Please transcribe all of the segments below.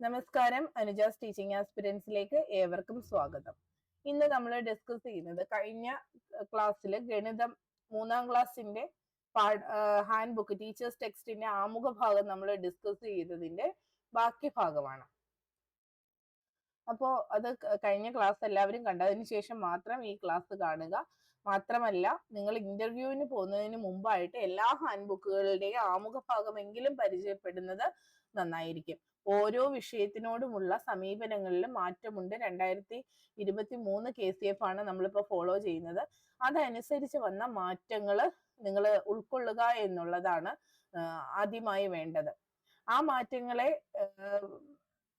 നമസ്കാരം. അനുജാസ് ടീച്ചിങ് ആസ്പിരൻസിലേക്ക് ഏവർക്കും സ്വാഗതം. ഇന്ന് നമ്മൾ ഡിസ്കസ് ചെയ്യുന്നത് കഴിഞ്ഞ ക്ലാസ്സിൽ ഗണിതം മൂന്നാം ക്ലാസ്സിന്റെ ഹാൻഡ് ബുക്ക് ടീച്ചേഴ്സ് ടെക്സ്റ്റിന്റെ ആമുഖ ഭാഗം നമ്മൾ ഡിസ്കസ് ചെയ്തതിന്റെ ബാക്കി ഭാഗമാണ് അപ്പോ അത് കഴിഞ്ഞ ക്ലാസ് എല്ലാവരും കണ്ടതിന് ശേഷം മാത്രം ഈ ക്ലാസ് കാണുക. മാത്രമല്ല നിങ്ങൾ ഇന്റർവ്യൂവിന് പോകുന്നതിന് മുമ്പായിട്ട് എല്ലാ ഹാൻഡ് ബുക്കുകളുടെയും ആമുഖ ഭാഗമെങ്കിലും പരിചയപ്പെടുന്നത് നന്നായിരിക്കും. ഓരോ വിഷയത്തിനോടുമുള്ള സമീപനങ്ങളിൽ മാറ്റമുണ്ട്. രണ്ടായിരത്തി ഇരുപത്തി മൂന്ന് കെ സി എഫ് ആണ് നമ്മളിപ്പോൾ ഫോളോ ചെയ്യുന്നത്. അതനുസരിച്ച് വന്ന മാറ്റങ്ങൾ നിങ്ങൾ ഉൾക്കൊള്ളുക എന്നുള്ളതാണ് ആദ്യമായി വേണ്ടത്. ആ മാറ്റങ്ങളെ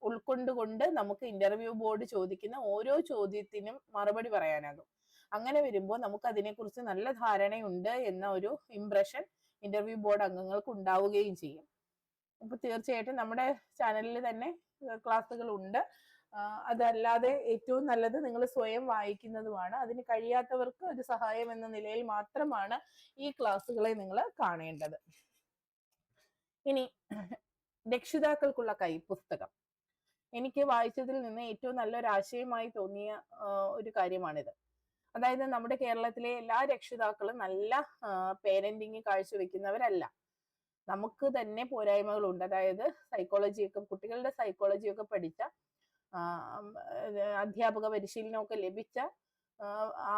ഉൾക്കൊണ്ടുകൊണ്ട് നമുക്ക് ഇന്റർവ്യൂ ബോർഡ് ചോദിക്കുന്ന ഓരോ ചോദ്യത്തിനും മറുപടി പറയാനാകും. അങ്ങനെ വരുമ്പോൾ നമുക്ക് അതിനെക്കുറിച്ച് നല്ല ധാരണയുണ്ട് എന്ന ഒരു ഇംപ്രഷൻ ഇന്റർവ്യൂ ബോർഡ് അംഗങ്ങൾക്ക് ഉണ്ടാവുകയും ചെയ്യും. അപ്പൊ തീർച്ചയായിട്ടും നമ്മുടെ ചാനലിൽ തന്നെ ആ, അതല്ലാതെ ഏറ്റവും നല്ലത് നിങ്ങൾ സ്വയം വായിക്കുന്നതുമാണ്. അതിന് കഴിയാത്തവർക്ക് ഒരു സഹായം എന്ന നിലയിൽ മാത്രമാണ് ഈ ക്ലാസ്സുകളെ നിങ്ങൾ കാണേണ്ടത്. ഇനി രക്ഷിതാക്കൾക്കുള്ള കൈപ്പുസ്തകം. എനിക്ക് വായിച്ചതിൽ നിന്ന് ഏറ്റവും നല്ലൊരു ആശയമായി തോന്നിയ ഒരു കാര്യമാണിത്. അതായത് നമ്മുടെ കേരളത്തിലെ എല്ലാ രക്ഷിതാക്കളും നല്ല പേരന്റിങ് കാഴ്ചവെക്കുന്നവരല്ല. നമുക്ക് തന്നെ പോരായ്മകളുണ്ട്. അതായത് സൈക്കോളജിയൊക്കെ കുട്ടികളുടെ സൈക്കോളജിയൊക്കെ പഠിച്ച അധ്യാപക പരിശീലനമൊക്കെ ലഭിച്ച ആ,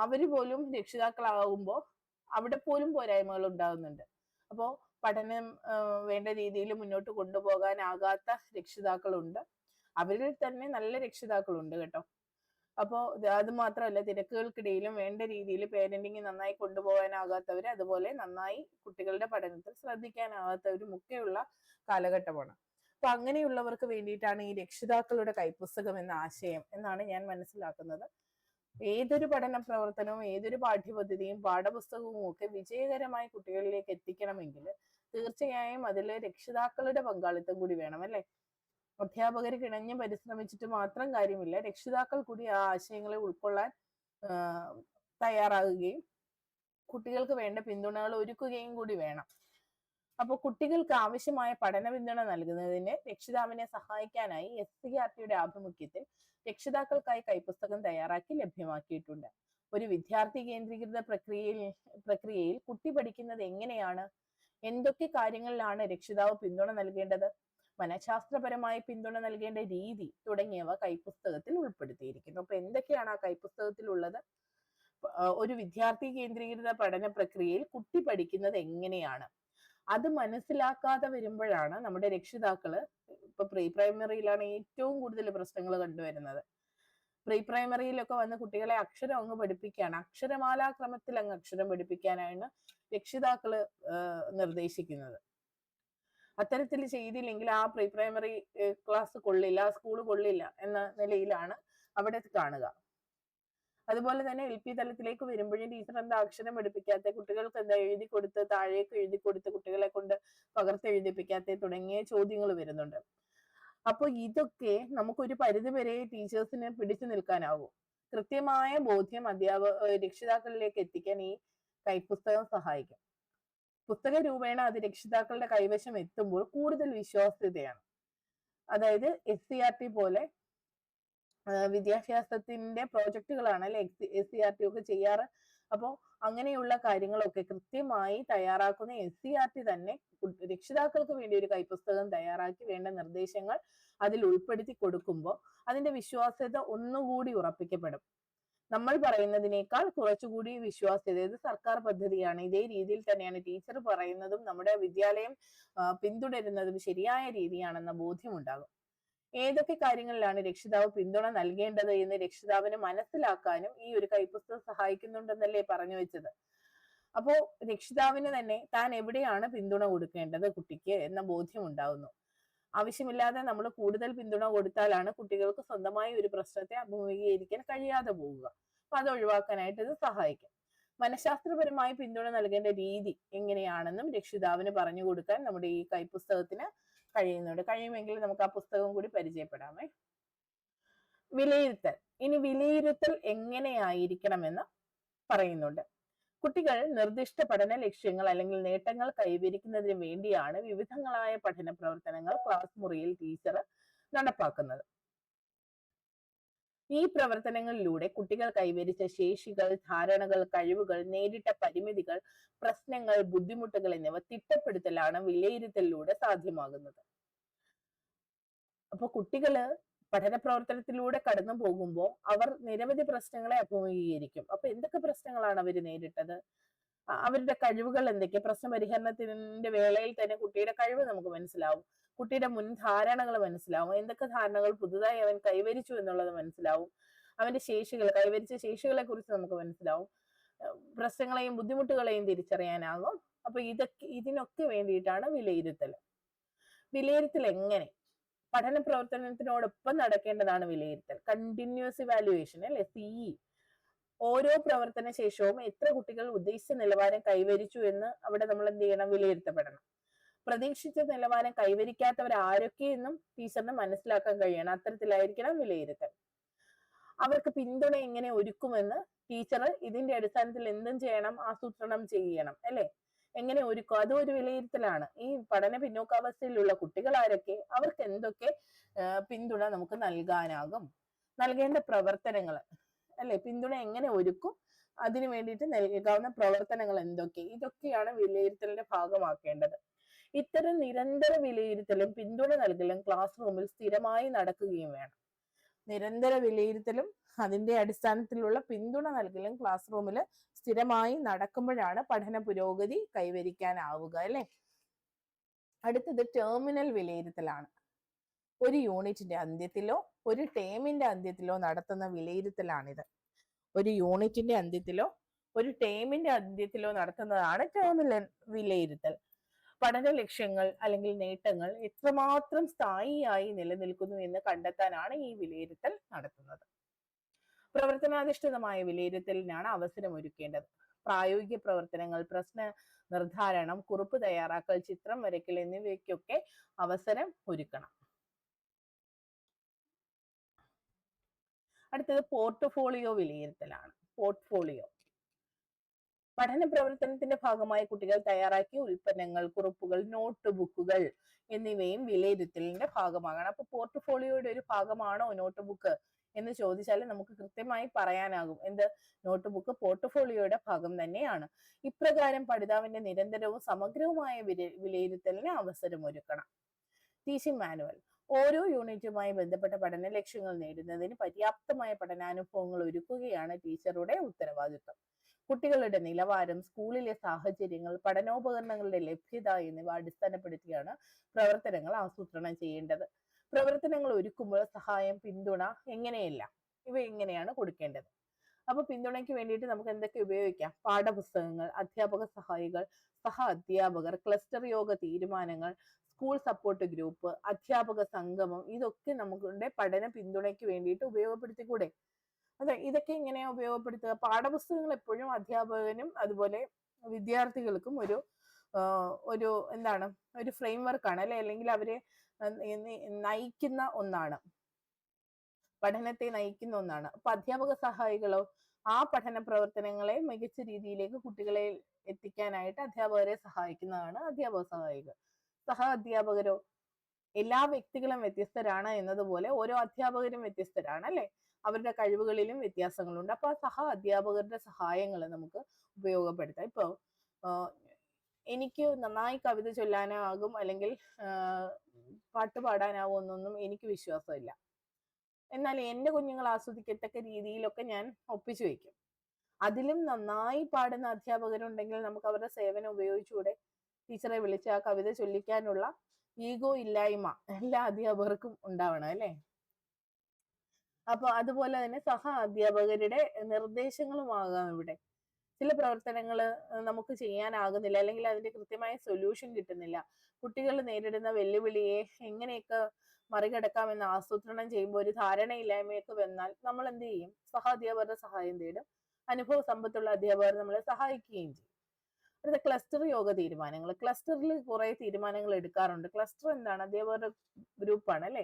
അവർ പോലും രക്ഷിതാക്കളാകുമ്പോൾ അവിടെ പോലും പോരായ്മകൾ ഉണ്ടാകുന്നുണ്ട്. അപ്പോൾ പഠനം വേണ്ട രീതിയിൽ മുന്നോട്ട് കൊണ്ടുപോകാനാകാത്ത രക്ഷിതാക്കളുണ്ട്. അവരിൽ തന്നെ നല്ല രക്ഷിതാക്കളുണ്ട് കേട്ടോ. അപ്പോൾ അത് മാത്രമല്ല തിരക്കുകൾക്കിടയിലും വേണ്ട രീതിയിൽ പേരന്റിങ് നന്നായി കൊണ്ടുപോകാനാകാത്തവർ അതുപോലെ നന്നായി കുട്ടികളുടെ പഠനത്തിൽ ശ്രദ്ധിക്കാനാകാത്തവരും ഒക്കെയുള്ള കാലഘട്ടമാണ്. അപ്പൊ അങ്ങനെയുള്ളവർക്ക് വേണ്ടിയിട്ടാണ് ഈ രക്ഷിതാക്കളുടെ കൈപ്പുസ്തകം എന്ന ആശയം എന്നാണ് ഞാൻ മനസ്സിലാക്കുന്നത്. ഏതൊരു പഠന പ്രവർത്തനവും ഏതൊരു പാഠ്യപദ്ധതിയും പാഠപുസ്തകവും ഒക്കെ വിജയകരമായി കുട്ടികളിലേക്ക് എത്തിക്കണമെങ്കിൽ തീർച്ചയായും അതിൽ രക്ഷിതാക്കളുടെ പങ്കാളിത്തം കൂടി വേണം അല്ലെ? അധ്യാപകർ കിണഞ്ഞ് പരിശ്രമിച്ചിട്ട് മാത്രം കാര്യമില്ല. രക്ഷിതാക്കൾ കൂടി ആ ആശയങ്ങളെ ഉൾക്കൊള്ളാൻ തയ്യാറാകുകയും കുട്ടികൾക്ക് വേണ്ട പിന്തുണകൾ ഒരുക്കുകയും കൂടി വേണം. അപ്പോൾ കുട്ടികൾക്ക് ആവശ്യമായ പഠന പിന്തുണ നൽകുന്നതിന് രക്ഷിതാവിനെ സഹായിക്കാനായി എസ് സി ആർ ടിയുടെ ആഭിമുഖ്യത്തിൽ രക്ഷിതാക്കൾക്കായി കൈപുസ്തകം തയ്യാറാക്കി ലഭ്യമാക്കിയിട്ടുണ്ട്. ഒരു വിദ്യാർത്ഥി കേന്ദ്രീകൃത പ്രക്രിയയിൽ പ്രക്രിയയിൽ കുട്ടി പഠിക്കുന്നത് എങ്ങനെയാണ്? എന്തൊക്കെ കാര്യങ്ങളിലാണ് രക്ഷിതാവ് പിന്തുണ നൽകേണ്ടത്? മനഃശാസ്ത്രപരമായി പിന്തുണ നൽകേണ്ട രീതി തുടങ്ങിയവ കൈപ്പുസ്തകത്തിൽ ഉൾപ്പെടുത്തിയിരിക്കുന്നു. അപ്പൊ എന്തൊക്കെയാണ് ആ ആ, ഒരു വിദ്യാർത്ഥി കേന്ദ്രീകൃത പഠന പ്രക്രിയയിൽ കുട്ടി പഠിക്കുന്നത് എങ്ങനെയാണ്? അത് മനസ്സിലാക്കാതെ വരുമ്പോഴാണ് നമ്മുടെ രക്ഷിതാക്കൾ ഇപ്പൊ പ്രീ പ്രൈമറിയിലാണ് ഏറ്റവും കൂടുതൽ പ്രശ്നങ്ങൾ കണ്ടുവരുന്നത്. പ്രീ പ്രൈമറിയിലൊക്കെ വന്ന് കുട്ടികളെ അക്ഷരം അങ്ങ് പഠിപ്പിക്കുകയാണ്. അക്ഷരമാലാക്രമത്തിൽ അങ്ങ് അക്ഷരം പഠിപ്പിക്കാനാണ് രക്ഷിതാക്കൾ നിർദ്ദേശിക്കുന്നത്. അത്തരത്തിൽ ചെയ്തില്ലെങ്കിൽ ആ പ്രീ പ്രൈമറി ക്ലാസ് കൊള്ളില്ല സ്കൂൾ കൊള്ളില്ല എന്ന നിലയിലാണ് അവിടെ കാണുക. അതുപോലെ തന്നെ എൽ പി തലത്തിലേക്ക് വരുമ്പോഴും ടീച്ചർ എന്താ അക്ഷരം എടുപ്പിക്കാത്ത കുട്ടികൾക്ക് എന്താ എഴുതി കൊടുത്ത് താഴേക്ക് എഴുതി കൊടുത്ത് കുട്ടികളെ കൊണ്ട് പകർത്തി എഴുതിപ്പിക്കാത്ത തുടങ്ങിയ ചോദ്യങ്ങൾ വരുന്നുണ്ട്. അപ്പൊ ഇതൊക്കെ നമുക്കൊരു പരിധി വരെ ടീച്ചേഴ്സിന് പിടിച്ചു നിൽക്കാനാവും. കൃത്യമായ ബോധ്യം അധ്യാപക രക്ഷിതാക്കളിലേക്ക് എത്തിക്കാൻ ഈ കൈപ്പുസ്തകം സഹായിക്കും. പുസ്തക രൂപേണ അത് രക്ഷിതാക്കളുടെ കൈവശം എത്തുമ്പോൾ കൂടുതൽ വിശ്വാസ്യതയാണ്. അതായത് എസ് സി ആർ ടി പോലെ വിദ്യാഭ്യാസത്തിന്റെ പ്രോജക്റ്റുകളാണ് അല്ലെ എസ് സി ആർ ടി ഒക്കെ ചെയ്യാറ്. അപ്പോൾ അങ്ങനെയുള്ള കാര്യങ്ങളൊക്കെ കൃത്യമായി തയ്യാറാക്കുന്ന എസ് സി ആർ ടി തന്നെ രക്ഷിതാക്കൾക്ക് വേണ്ടി ഒരു കൈപ്പുസ്തകം തയ്യാറാക്കി വേണ്ട നിർദ്ദേശങ്ങൾ അതിൽ ഉൾപ്പെടുത്തി കൊടുക്കുമ്പോൾ അതിന്റെ വിശ്വാസ്യത ഒന്നുകൂടി ഉറപ്പിക്കപ്പെടും. നമ്മൾ പറയുന്നതിനേക്കാൾ കുറച്ചുകൂടി വിശ്വാസ്യത ഇത് സർക്കാർ പദ്ധതിയാണ്. ഇതേ രീതിയിൽ തന്നെയാണ് ടീച്ചർ പറയുന്നതും നമ്മുടെ വിദ്യാലയം പിന്തുടരുന്നതും ശരിയായ രീതിയാണെന്ന ബോധ്യമുണ്ടാകും. ഏതൊക്കെ കാര്യങ്ങളിലാണ് രക്ഷിതാവ് പിന്തുണ നൽകേണ്ടത് എന്ന് രക്ഷിതാവിന് മനസ്സിലാക്കാനും ഈ ഒരു കൈപ്പുസ്തകം സഹായിക്കുന്നുണ്ടെന്നല്ലേ പറഞ്ഞു വെച്ചത്. അപ്പോ രക്ഷിതാവിന് തന്നെ താൻ എവിടെയാണ് പിന്തുണ കൊടുക്കേണ്ടത് കുട്ടിക്ക് എന്ന ബോധ്യം ഉണ്ടാകുന്നു ആവശ്യമില്ലാതെ നമ്മൾ കൂടുതൽ പിന്തുണ കൊടുത്താലാണ് കുട്ടികൾക്ക് സ്വന്തമായി ഒരു പ്രശ്നത്തെ അഭിമുഖീകരിക്കാൻ കഴിയാതെ പോവുക. അപ്പൊ അത് ഒഴിവാക്കാനായിട്ട് ഇത് സഹായിക്കും. മനഃശാസ്ത്രപരമായി പിന്തുണ നൽകേണ്ട രീതി എങ്ങനെയാണെന്നും രക്ഷിതാവിന് പറഞ്ഞു കൊടുക്കാൻ നമ്മുടെ ഈ കൈപ്പുസ്തകത്തിന് കഴിയുന്നുണ്ട്. കഴിയുമെങ്കിൽ നമുക്ക് ആ പുസ്തകം കൂടി പരിചയപ്പെടാമേ. വിലയിരുത്തൽ. ഇനി വിലയിരുത്തൽ എങ്ങനെയായിരിക്കണമെന്ന് പറയുന്നുണ്ട്. കുട്ടികൾ നിർദ്ദിഷ്ട പഠന ലക്ഷ്യങ്ങൾ അല്ലെങ്കിൽ നേട്ടങ്ങൾ കൈവരിക്കുന്നതിന് വേണ്ടിയാണ് വിവിധങ്ങളായ പഠന പ്രവർത്തനങ്ങൾ ക്ലാസ് മുറിയിൽ ടീച്ചർ നടപ്പാക്കുന്നത്. ഈ പ്രവർത്തനങ്ങളിലൂടെ കുട്ടികൾ കൈവരിച്ച ശേഷികൾ ധാരണകൾ കഴിവുകൾ നേരിട്ട പരിമിതികൾ പ്രശ്നങ്ങൾ ബുദ്ധിമുട്ടുകൾ എന്നിവ തിട്ടപ്പെടുത്തലാണ് വിലയിരുത്തലിലൂടെ സാധ്യമാകുന്നത്. അപ്പൊ കുട്ടികൾ പഠന പ്രവർത്തനത്തിലൂടെ കടന്നു പോകുമ്പോൾ അവർ നിരവധി പ്രശ്നങ്ങളെ അഭിമുഖീകരിക്കും. അപ്പൊ എന്തൊക്കെ പ്രശ്നങ്ങളാണ് അവർ നേരിട്ടത്? അവരുടെ കഴിവുകൾ എന്തൊക്കെ? പ്രശ്ന പരിഹരണത്തിന്റെ വേളയിൽ തന്നെ കുട്ടിയുടെ കഴിവ് നമുക്ക് മനസ്സിലാവും. കുട്ടിയുടെ മുൻ ധാരണകൾ മനസ്സിലാവും. എന്തൊക്കെ ധാരണകൾ പുതുതായി അവൻ കൈവരിച്ചു എന്നുള്ളത് മനസ്സിലാവും. അവന്റെ ശേഷികൾ കൈവരിച്ച ശേഷികളെ കുറിച്ച് നമുക്ക് മനസ്സിലാവും. പ്രശ്നങ്ങളെയും ബുദ്ധിമുട്ടുകളെയും തിരിച്ചറിയാനാകും. അപ്പൊ ഇതൊക്കെ ഇതിനൊക്കെ വേണ്ടിയിട്ടാണ് വിലയിരുത്തൽ വിലയിരുത്തൽ എങ്ങനെ? പഠന പ്രവർത്തനത്തിനോടൊപ്പം നടക്കേണ്ടതാണ് വിലയിരുത്തൽ. കണ്ടിന്യൂസ് ഇവാലുവേഷൻ അല്ലെ? സിഇ ഓരോ പ്രവർത്തന ശേഷവും എത്ര കുട്ടികൾ ഉദ്ദേശിച്ച നിലവാരം കൈവരിച്ചു എന്ന് അവിടെ നമ്മൾ എന്ത് ചെയ്യണം? വിലയിരുത്തപ്പെടണം. പ്രതീക്ഷിച്ച നിലവാരം കൈവരിക്കാത്തവർ ആരൊക്കെയെന്നും ടീച്ചറിന് മനസ്സിലാക്കാൻ കഴിയണം. അത്തരത്തിലായിരിക്കണം വിലയിരുത്തൽ. അവർക്ക് പിന്തുണ എങ്ങനെ ഒരുക്കുമെന്ന് ടീച്ചർ ഇതിന്റെ അടിസ്ഥാനത്തിൽ എന്തും ചെയ്യണം ആസൂത്രണം ചെയ്യണം അല്ലെ? എങ്ങനെ ഒരുക്കും അതും ഒരു വിലയിരുത്തലാണ്. ഈ പഠന പിന്നോക്കാവസ്ഥയിലുള്ള കുട്ടികൾ ആരൊക്കെ അവർക്ക് എന്തൊക്കെ പിന്തുണ നമുക്ക് നൽകാനാകും? നൽകേണ്ട പ്രവർത്തനങ്ങൾ അല്ലെ? പിന്തുണ എങ്ങനെ ഒരുക്കും? അതിനു വേണ്ടിയിട്ട് നൽകാവുന്ന പ്രവർത്തനങ്ങൾ എന്തൊക്കെ? ഇതൊക്കെയാണ് വിലയിരുത്തലിന്റെ ഭാഗമാക്കേണ്ടത്. ഇത്തരം നിരന്തര വിലയിരുത്തലും പിന്തുണ നൽകലും ക്ലാസ് റൂമിൽ സ്ഥിരമായി നടക്കുകയും വേണം. നിരന്തര വിലയിരുത്തലും അതിന്റെ അടിസ്ഥാനത്തിലുള്ള പിന്തുണ നൽകലും ക്ലാസ് റൂമിൽ സ്ഥിരമായി നടക്കുമ്പോഴാണ് പഠന പുരോഗതി കൈവരിക്കാനാവുക അല്ലെ? അടുത്തത് ടെർമിനൽ വിലയിരുത്തലാണ്. ഒരു യൂണിറ്റിന്റെ അന്ത്യത്തിലോ ഒരു ടേമിന്റെ അന്ത്യത്തിലോ നടത്തുന്ന വിലയിരുത്തലാണിത്. ഒരു യൂണിറ്റിന്റെ അന്ത്യത്തിലോ ഒരു ടേമിന്റെ അന്ത്യത്തിലോ നടത്തുന്നതാണ് ടെർമിനൽ വിലയിരുത്തൽ. പഠന ലക്ഷ്യങ്ങൾ അല്ലെങ്കിൽ നേട്ടങ്ങൾ എത്രമാത്രം സ്ഥായിയായി നിലനിൽക്കുന്നു എന്ന് കണ്ടെത്താനാണ് ഈ വിലയിരുത്തൽ നടത്തുന്നത്. പ്രവർത്തനാധിഷ്ഠിതമായ വിലയിരുത്തലിനാണ് അവസരം ഒരുക്കേണ്ടത്. പ്രായോഗിക പ്രവർത്തനങ്ങൾ പ്രശ്ന നിർദ്ധാരണം കുറിപ്പ് തയ്യാറാക്കൽ ചിത്രം വരയ്ക്കൽ എന്നിവയ്ക്കൊക്കെ അവസരം ഒരുക്കണം. അടുത്തത് പോർട്ട്ഫോളിയോ വിലയിരുത്തലാണ്. പോർട്ട്ഫോളിയോ. പഠന പ്രവർത്തനത്തിന്റെ ഭാഗമായി കുട്ടികൾ തയ്യാറാക്കിയ ഉൽപ്പന്നങ്ങൾ കുറിപ്പുകൾ നോട്ട് ബുക്കുകൾ എന്നിവയും വിലയിരുത്തലിന്റെ ഭാഗമാകണം. അപ്പൊ പോർട്ട്ഫോളിയോയുടെ ഒരു ഭാഗമാണോ നോട്ട് ബുക്ക് എന്ന് ചോദിച്ചാൽ നമുക്ക് കൃത്യമായി പറയാനാകും. എന്ത്? നോട്ട് ബുക്ക് പോർട്ട്ഫോളിയോയുടെ ഭാഗം തന്നെയാണ്. ഇപ്രകാരം പഠിതാവിന്റെ നിരന്തരവും സമഗ്രവുമായ വില- വിലയിരുത്തലിന് അവസരമൊരുക്കണം ടീച്ചിങ് മാനുവൽ. ഓരോ യൂണിറ്റുമായി ബന്ധപ്പെട്ട പഠന ലക്ഷ്യങ്ങൾ നേടുന്നതിന് പര്യാപ്തമായ പഠനാനുഭവങ്ങൾ ഒരുക്കുകയാണ് ടീച്ചറുടെ ഉത്തരവാദിത്വം. കുട്ടികളുടെ നിലവാരം സ്കൂളിലെ സാഹചര്യങ്ങൾ പഠനോപകരണങ്ങളുടെ ലഭ്യത എന്നിവ അടിസ്ഥാനപ്പെടുത്തിയാണ് പ്രവർത്തനങ്ങൾ ആസൂത്രണം ചെയ്യേണ്ടത്. പ്രവർത്തനങ്ങൾ ഒരുക്കുമ്പോൾ സഹായം പിന്തുണ എങ്ങനെയല്ല? ഇവ എങ്ങനെയാണ് കൊടുക്കേണ്ടത്? അപ്പൊ പിന്തുണയ്ക്ക് വേണ്ടിയിട്ട് നമുക്ക് എന്തൊക്കെ ഉപയോഗിക്കാം? പാഠപുസ്തകങ്ങൾ അധ്യാപക സഹായികൾ സഹ അധ്യാപകർ ക്ലസ്റ്റർ യോഗ തീരുമാനങ്ങൾ സ്കൂൾ സപ്പോർട്ട് ഗ്രൂപ്പ് അധ്യാപക സംഗമം ഇതൊക്കെ നമ്മുടെ പഠന പിന്തുണയ്ക്ക് വേണ്ടിയിട്ട് ഉപയോഗപ്പെടുത്തിക്കൂടെ? അതെ ഇതൊക്കെ എങ്ങനെയാ ഉപയോഗപ്പെടുത്തുക? പാഠപുസ്തകങ്ങൾ എപ്പോഴും അധ്യാപകനും അതുപോലെ വിദ്യാർത്ഥികൾക്കും ഒരു ഒരു എന്താണ്? ഒരു ഫ്രെയിം വർക്കാണ് അല്ലെ? അല്ലെങ്കിൽ അവരെ നയിക്കുന്ന ഒന്നാണ്. പഠനത്തെ നയിക്കുന്ന ഒന്നാണ്. അപ്പൊ അധ്യാപക സഹായികളോ ആ പഠന പ്രവർത്തനങ്ങളെ മികച്ച രീതിയിലേക്ക് കുട്ടികളെ എത്തിക്കാനായിട്ട് അധ്യാപകരെ സഹായിക്കുന്നതാണ് അധ്യാപക സഹായികൾ. സഹ അധ്യാപകരോ എല്ലാ വ്യക്തികളും വ്യത്യസ്തരാണ് എന്നതുപോലെ ഓരോ അധ്യാപകരും വ്യത്യസ്തരാണ് അല്ലെ? അവരുടെ കഴിവുകളിലും വ്യത്യാസങ്ങളുണ്ട്. അപ്പൊ സഹ അധ്യാപകരുടെ സഹായങ്ങൾ നമുക്ക് ഉപയോഗപ്പെടുത്താം. ഇപ്പൊ എനിക്ക് നന്നായി കവിത ചൊല്ലാനാകും അല്ലെങ്കിൽ പാട്ട് പാടാനാവുമെന്നൊന്നും എനിക്ക് വിശ്വാസമില്ല. എന്നാൽ എന്റെ കുഞ്ഞുങ്ങൾ ആസ്വദിക്കത്തക്ക രീതിയിലൊക്കെ ഞാൻ ഒപ്പിച്ചു വയ്ക്കും. അതിലും നന്നായി പാടുന്ന അധ്യാപകരുണ്ടെങ്കിൽ നമുക്ക് അവരുടെ സേവനം ഉപയോഗിച്ചുകൂടെ ടീച്ചറെ വിളിച്ച് ആ കവിത ചൊല്ലിക്കാനുള്ള ഈഗോ ഇല്ലായ്മ എല്ലാ അധ്യാപകർക്കും ഉണ്ടാവണം അല്ലെ? അപ്പൊ അതുപോലെ തന്നെ സഹ അധ്യാപകരുടെ നിർദ്ദേശങ്ങളുമാകാം ഇവിടെ. ചില പ്രവർത്തനങ്ങൾ നമുക്ക് ചെയ്യാനാകുന്നില്ല. അല്ലെങ്കിൽ അതിന്റെ കൃത്യമായ സൊല്യൂഷൻ കിട്ടുന്നില്ല. കുട്ടികൾ നേരിടുന്ന വെല്ലുവിളിയെ എങ്ങനെയൊക്കെ മറികടക്കാമെന്ന് ആസൂത്രണം ചെയ്യുമ്പോൾ ഒരു ധാരണയില്ലായ്മയൊക്കെ വന്നാൽ നമ്മൾ എന്ത് ചെയ്യും? സഹാധ്യാപകരുടെ സഹായം തേടും. അനുഭവ സമ്പത്തുള്ള അധ്യാപകർ നമ്മളെ സഹായിക്കുകയും ചെയ്യും. അടുത്ത ക്ലസ്റ്റർ യോഗ തീരുമാനങ്ങൾ. ക്ലസ്റ്ററിൽ കുറെ തീരുമാനങ്ങൾ എടുക്കാറുണ്ട്. ക്ലസ്റ്റർ എന്താണ്? അധ്യാപകരുടെ ഗ്രൂപ്പാണ് അല്ലെ?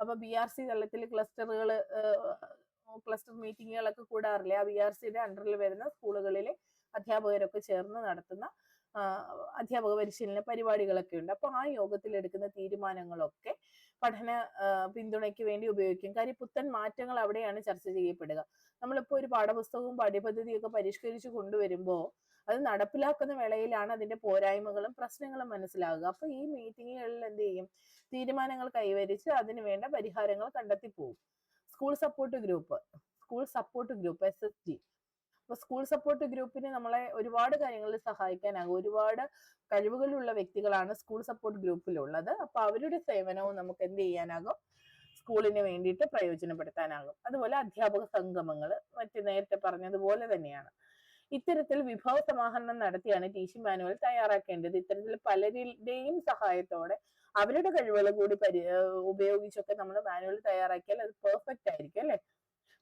അപ്പൊ ബി ആർ സി തലത്തിൽ ക്ലസ്റ്ററുകൾ ക്ലസ്റ്റർ മീറ്റിങ്ങുകളൊക്കെ കൂടാറില്ലേ? ആ ബി ആർ സിയുടെ അണ്ടറിൽ വരുന്ന സ്കൂളുകളിലെ അധ്യാപകരൊക്കെ ചേർന്ന് നടത്തുന്ന അധ്യാപക പരിശീലന പരിപാടികളൊക്കെ ഉണ്ട്. അപ്പൊ ആ യോഗത്തിൽ എടുക്കുന്ന തീരുമാനങ്ങളൊക്കെ പഠന പിന്തുണയ്ക്ക് വേണ്ടി ഉപയോഗിക്കും. കാര്യം പുത്തൻ മാറ്റങ്ങൾ അവിടെയാണ് ചർച്ച ചെയ്യപ്പെടുക. നമ്മളിപ്പോൾ ഒരു പാഠപുസ്തകവും പാഠ്യപദ്ധതിയൊക്കെ പരിഷ്കരിച്ചു കൊണ്ടുവരുമ്പോൾ അത് നടപ്പിലാക്കുന്ന വേളയിലാണ് അതിന്റെ പോരായ്മകളും പ്രശ്നങ്ങളും മനസ്സിലാകുക. അപ്പൊ ഈ മീറ്റിങ്ങുകളിൽ എന്ത് ചെയ്യും? തീരുമാനങ്ങൾ കൈവരിച്ച് അതിന് വേണ്ട പരിഹാരങ്ങൾ കണ്ടെത്തി പോകും school support group school support group S S G അപ്പൊ സ്കൂൾ സപ്പോർട്ട് ഗ്രൂപ്പിന് നമ്മളെ ഒരുപാട് കാര്യങ്ങളിൽ സഹായിക്കാനാകും ഒരുപാട് കഴിവുകളുള്ള വ്യക്തികളാണ് സ്കൂൾ സപ്പോർട്ട് ഗ്രൂപ്പിലുള്ളത് അപ്പൊ അവരുടെ സേവനവും നമുക്ക് എന്ത് ചെയ്യാനാകും? സ്കൂളിന് വേണ്ടിയിട്ട് പ്രയോജനപ്പെടുത്താനാകും. അതുപോലെ അധ്യാപക സംഗമങ്ങൾ മറ്റു നേരത്തെ പറഞ്ഞതുപോലെ തന്നെയാണ്. ഇത്തരത്തിൽ വിഭവ സമാഹരണം നടത്തിയാണ് ടീച്ചിങ് മാനുവൽ തയ്യാറാക്കേണ്ടത്. ഇത്തരത്തിൽ പലരുടെയും സഹായത്തോടെ അവരുടെ കഴിവുകൾ കൂടി പരി ഉപയോഗിച്ചൊക്കെ നമ്മൾ മാനുവൽ തയ്യാറാക്കിയാൽ അത് പെർഫെക്റ്റ് ആയിരിക്കും അല്ലെ?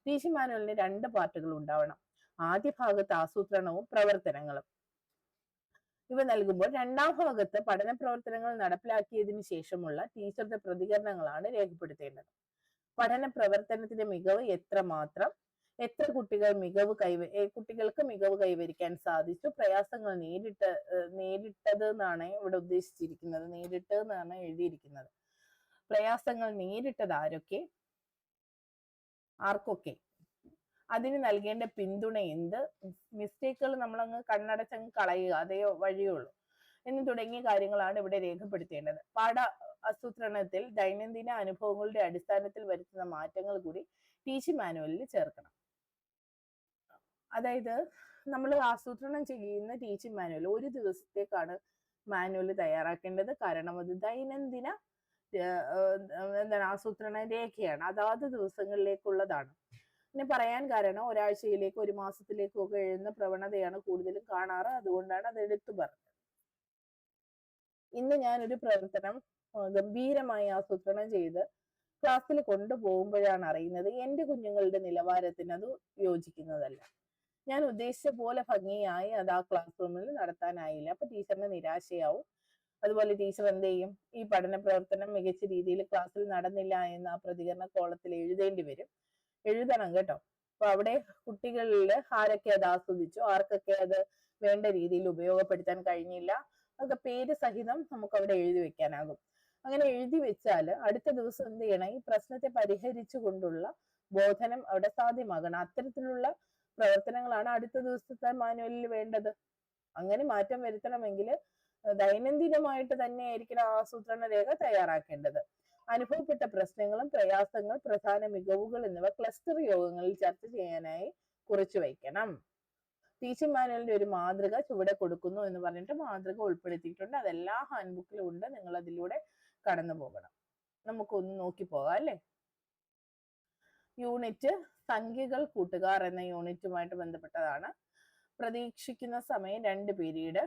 ടീച്ചിങ് മാനുവലിന് രണ്ട് പാർട്ടുകൾ ഉണ്ടാവണം. ആദ്യ ഭാഗത്ത് ആസൂത്രണവും പ്രവർത്തനങ്ങളും. ഇവ നൽകുമ്പോൾ രണ്ടാം ഭാഗത്ത് പഠന പ്രവർത്തനങ്ങൾ നടപ്പിലാക്കിയതിന് ശേഷമുള്ള ടീച്ചറുടെ പ്രതികരണങ്ങളാണ് രേഖപ്പെടുത്തേണ്ടത്. പഠന പ്രവർത്തനത്തിന്റെ മികവ് എത്രമാത്രം എത്ര കുട്ടികൾ മികവ് കൈവ കുട്ടികൾക്ക് മികവ് കൈവരിക്കാൻ സാധിച്ചു? പ്രയാസങ്ങൾ നേരിട്ട് നേരിട്ടത് എന്നാണ് ഇവിടെ ഉദ്ദേശിച്ചിരിക്കുന്നത്. നേരിട്ട് എന്നാണ് എഴുതിയിരിക്കുന്നത്. പ്രയാസങ്ങൾ നേരിട്ടത് ആരൊക്കെ? ആർക്കൊക്കെ? അതിന് നൽകേണ്ട പിന്തുണ എന്ത്? മിസ്റ്റേക്കുകൾ നമ്മളങ്ങ് കണ്ണടച്ചങ്ങ് കളയുക അതേ വഴിയുള്ളൂ എന്ന് തുടങ്ങിയ കാര്യങ്ങളാണ് ഇവിടെ രേഖപ്പെടുത്തേണ്ടത്. പാഠ ആസൂത്രണത്തിൽ ദൈനംദിന അനുഭവങ്ങളുടെ അടിസ്ഥാനത്തിൽ വരുത്തുന്ന മാറ്റങ്ങൾ കൂടി ടീച്ചിങ് മാനുവലിൽ ചേർക്കണം. അതായത് നമ്മൾ ആസൂത്രണം ചെയ്യുന്ന ടീച്ചിങ് മാനുവൽ ഒരു ദിവസത്തേക്കാണ് മാനുവൽ തയ്യാറാക്കേണ്ടത്. കാരണം അത് ദൈനംദിന എന്താണ് ആസൂത്രണ രേഖയാണ്. അതാത് ദിവസങ്ങളിലേക്കുള്ളതാണ്. പിന്നെ പറയാൻ കാരണം ഒരാഴ്ചയിലേക്ക് ഒരു മാസത്തിലേക്കും ഒക്കെ എഴുതുന്ന പ്രവണതയാണ് കൂടുതലും കാണാറ്. അതുകൊണ്ടാണ് അത് എടുത്തു പറഞ്ഞത്. ഇന്ന് ഞാനൊരു പ്രവർത്തനം ഗംഭീരമായി ആസൂത്രണം ചെയ്ത് ക്ലാസ്സിൽ കൊണ്ടുപോകുമ്പോഴാണ് അറിയുന്നത്. എന്റെ കുഞ്ഞുങ്ങളുടെ നിലവാരത്തിന് അത് യോജിക്കുന്നതല്ല. ഞാൻ ഉദ്ദേശിച്ച പോലെ ഭംഗിയായി അത് ആ ക്ലാസ് റൂമിൽ നടത്താനായില്ല. അപ്പൊ ടീച്ചറിന് നിരാശയാവും. അതുപോലെ ടീച്ചർ എന്ത് ചെയ്യും? ഈ പഠന പ്രവർത്തനം മികച്ച രീതിയിൽ ക്ലാസ്സിൽ നടന്നില്ല എന്ന് ആ പ്രതികരണ കോളത്തിൽ എഴുതേണ്ടി വരും. എഴുതണം കേട്ടോ. അപ്പൊ അവിടെ കുട്ടികളിൽ ആരൊക്കെ അത് ആസ്വദിച്ചു? ആർക്കൊക്കെ അത് വേണ്ട രീതിയിൽ ഉപയോഗപ്പെടുത്താൻ കഴിഞ്ഞില്ല? അതൊക്കെ പേര് സഹിതം നമുക്ക് അവിടെ എഴുതി വെക്കാനാകും. അങ്ങനെ എഴുതി വെച്ചാൽ അടുത്ത ദിവസം എന്ത് ചെയ്യണം? ഈ പ്രശ്നത്തെ പരിഹരിച്ചു കൊണ്ടുള്ള ബോധനം അവിടെ സാധ്യമാകണം. അത്തരത്തിലുള്ള പ്രവർത്തനങ്ങളാണ് അടുത്ത ദിവസത്തെ മാനുവലിൽ വേണ്ടത്. അങ്ങനെ മാറ്റം വരുത്തണമെങ്കിൽ ദൈനംദിനമായിട്ട് തന്നെ ആയിരിക്കണം ആസൂത്രണ രേഖ തയ്യാറാക്കേണ്ടത്. അനുഭവപ്പെട്ട പ്രശ്നങ്ങളും പ്രയാസങ്ങൾ പ്രധാന മികവുകൾ എന്നിവ ക്ലസ്റ്റർ യോഗങ്ങളിൽ ചർച്ച ചെയ്യാനായി കുറിച്ചു വയ്ക്കണം. ടീച്ചിങ് മാനുവലിന്റെ ഒരു മാതൃക ചുവടെ കൊടുക്കുന്നു എന്ന് പറഞ്ഞിട്ട് മാതൃക ഉൾപ്പെടുത്തിയിട്ടുണ്ട്. അതെല്ലാ ഹാൻഡ് ബുക്കിലും ഉണ്ട്. നിങ്ങൾ അതിലൂടെ കടന്നു പോകണം നമുക്കൊന്ന് നോക്കി പോകാം അല്ലേ? യൂണിറ്റ് സംഖ്യകൾ കൂട്ടുകാർ എന്ന യൂണിറ്റുമായിട്ട് ബന്ധപ്പെട്ടതാണ്. പ്രതീക്ഷിക്കുന്ന സമയം രണ്ട് പീരീഡ്.